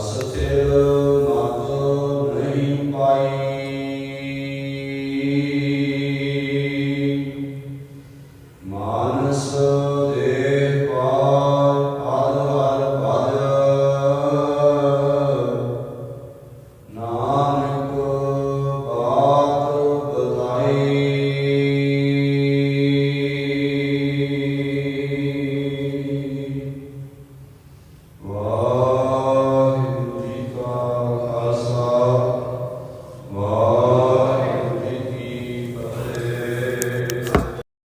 So